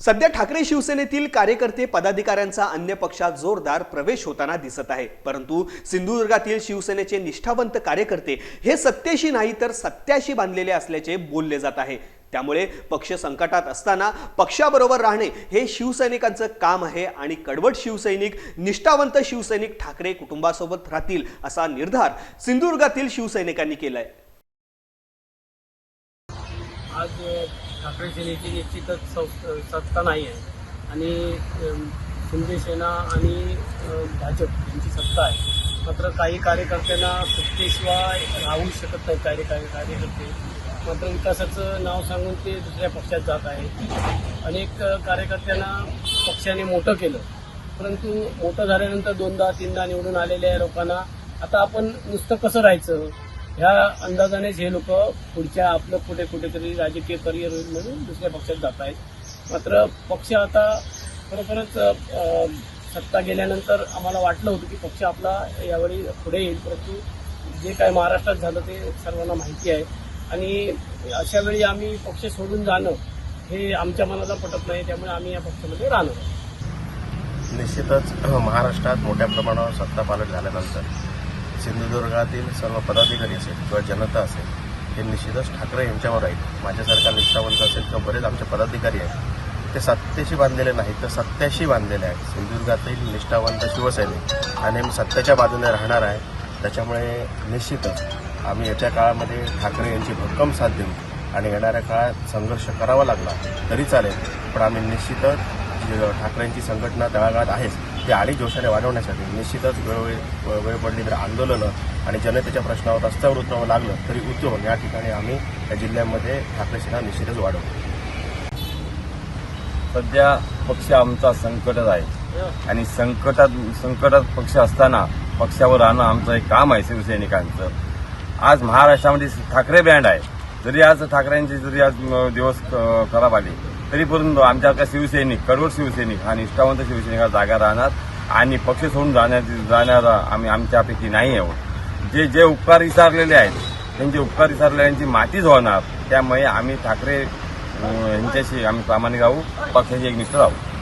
सध्या ठाकरे शिवसेनेतील कार्यकर्ते पदाधिकाऱ्यांचा अन्य पक्षात जोरदार प्रवेश होताना दिसत आहे. परंतु सिंधुदुर्गातील शिवसेनेचे निष्ठावंत कार्यकर्ते हे सत्तेशी नाही तर सत्याशी बांधलेले असल्याचे बोलले जात आहे. त्यामुळे पक्ष संकटात असताना पक्षाबरोबर राहणे हे शिवसैनिकांचं काम आहे आणि कडवट शिवसैनिक निष्ठावंत शिवसैनिक ठाकरे कुटुंबासोबत राहतील असा निर्धार सिंधुदुर्गातील शिवसैनिकांनी केलाय. आज ठाकरे सेनेची निश्चितच सत्ता नाही आहे आणि शिंदे सेना आणि भाजप यांची सत्ता आहे. मात्र काही कार्यकर्त्यांना सत्तेशिवाय राहू शकत नाही काही कार्य कार्यकर्ते. मात्र विकासाचं नाव सांगून ते दुसऱ्या पक्षात जात आहे अनेक कार्यकर्त्यांना पक्षाने मोठं केलं. परंतु मोठं झाल्यानंतर दोनदा तीनदा निवडून आलेल्या लोकांना आता आपण नुसतं कसं राहायचं? ह्या अंदाजानेच हे लोक पुढच्या आपलं कुठे कुठेतरी राजकीय करिअर म्हणून दुसऱ्या पक्षात जात आहेत. मात्र पक्ष आता खरोखरच सत्ता गेल्यानंतर आम्हाला वाटलं होतं की पक्ष आपला यावेळी पुढे येईल. परंतु जे काय महाराष्ट्रात झालं ते सर्वांना माहिती आहे. आणि अशा वेळी आम्ही पक्ष सोडून जाणं हे आमच्या मनाला पटत नाही. त्यामुळे आम्ही या पक्षामध्ये राहणार. निश्चितच महाराष्ट्रात मोठ्या प्रमाणावर सत्ता पालट झाल्यानंतर सिंधुदुर्गातील सर्व पदाधिकारी असेल किंवा जनता असेल हे निश्चितच ठाकरे यांच्यावर आहेत. माझ्यासारखा निष्ठावंत असेल किंवा बरेच आमचे पदाधिकारी आहेत ते सत्तेशी बांधलेले नाहीत तर सत्याशी बांधलेले आहेत. सिंधुदुर्गातील निष्ठावंत शिवसैनिक आणि मी सत्याच्या बाजूने राहणार आहे. त्याच्यामुळे निश्चितच आम्ही येत्या काळामध्ये ठाकरे यांची भक्कम साथ देऊ आणि येणाऱ्या काळात संघर्ष करावा लागला तरी चालेल. पण आम्ही निश्चितच ठाकरेंची संघटना तळागाळात आहेच ते आणि जोशाने वाढवण्यासाठी. निश्चितच वेळोवेळी वेळ पडली तर आंदोलनं आणि जनतेच्या प्रश्नावर रस्त्यावर उतरावं लागलं तरी उतरून या ठिकाणी आम्ही या जिल्ह्यामध्ये ठाकरे सेना निश्चितच वाढवतो. सध्या पक्ष आमचा संकटात आहे. आणि संकटात संकटात पक्ष असताना पक्षावर राहणं आमचं एक काम आहे शिवसैनिकांचं. आज महाराष्ट्रामध्ये ठाकरे बँड आहे. जरी आज ठाकरेंचे जरी आज दिवस खराब आले तरी परंतु आमच्यासारखा शिवसैनिक कडवट शिवसैनिक हा निष्ठावंत शिवसैनिकाला जागा राहणार आणि पक्ष सोडून जाण्या जाणारा आम्ही आमच्यापैकी नाही आहोत जे जे उपकार विचारलेले आहेत त्यांचे उपकार विचारलेल्यांची मातीच होणार त्यामुळे आम्ही ठाकरे यांच्याशी आम्ही प्रामाणिक राहू पक्षाशी एकनिष्ठ राहू